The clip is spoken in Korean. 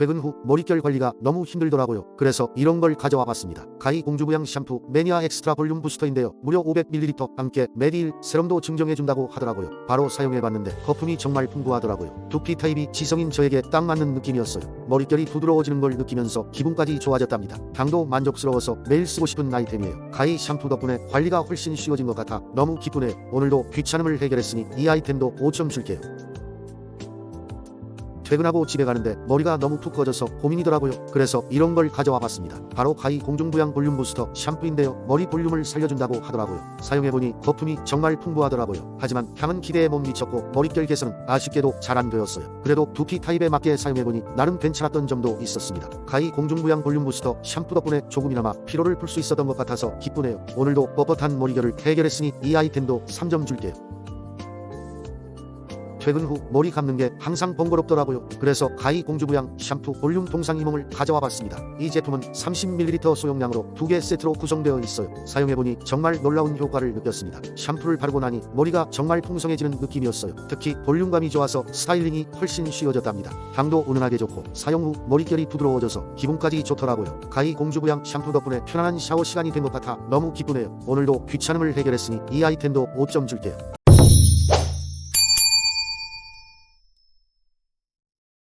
퇴근 후 머릿결 관리가 너무 힘들더라고요. 그래서 이런 걸 가져와 봤습니다. 가히 공주부양 샴푸 매니아 엑스트라 볼륨 부스터인데요. 무려 500ml 함께 매일 세럼도 증정해준다고 하더라고요. 바로 사용해봤는데 거품이 정말 풍부하더라고요. 두피 타입이 지성인 저에게 딱 맞는 느낌이었어요. 머릿결이 부드러워지는 걸 느끼면서 기분까지 좋아졌답니다. 당도 만족스러워서 매일 쓰고 싶은 아이템이에요. 가히 샴푸 덕분에 관리가 훨씬 쉬워진 것 같아 너무 기쁘네요. 오늘도 귀찮음을 해결했으니 이 아이템도 5점 줄게요. 퇴근하고 집에 가는데 머리가 너무 푹 꺼져서 고민이더라고요. 그래서 이런 걸 가져와 봤습니다. 바로 가히 공중부양 볼륨 부스터 샴푸인데요. 머리 볼륨을 살려준다고 하더라고요. 사용해보니 거품이 정말 풍부하더라고요. 하지만 향은 기대에 못 미쳤고 머릿결 개선은 아쉽게도 잘 안 되었어요. 그래도 두피 타입에 맞게 사용해보니 나름 괜찮았던 점도 있었습니다. 가히 공중부양 볼륨 부스터 샴푸 덕분에 조금이나마 피로를 풀 수 있었던 것 같아서 기쁘네요. 오늘도 뻣뻣한 머리결을 해결했으니 이 아이템도 3점 줄게요. 퇴근 후 머리 감는 게 항상 번거롭더라고요. 그래서 가히 공주부양 샴푸 볼륨 동상이몽을 가져와 봤습니다. 이 제품은 30ml 소용량으로 두 개 세트로 구성되어 있어요. 사용해보니 정말 놀라운 효과를 느꼈습니다. 샴푸를 바르고 나니 머리가 정말 풍성해지는 느낌이었어요. 특히 볼륨감이 좋아서 스타일링이 훨씬 쉬워졌답니다. 향도 은은하게 좋고 사용 후 머릿결이 부드러워져서 기분까지 좋더라고요. 가히 공주부양 샴푸 덕분에 편안한 샤워 시간이 된 것 같아 너무 기쁘네요. 오늘도 귀찮음을 해결했으니 이 아이템도 5점 줄게요.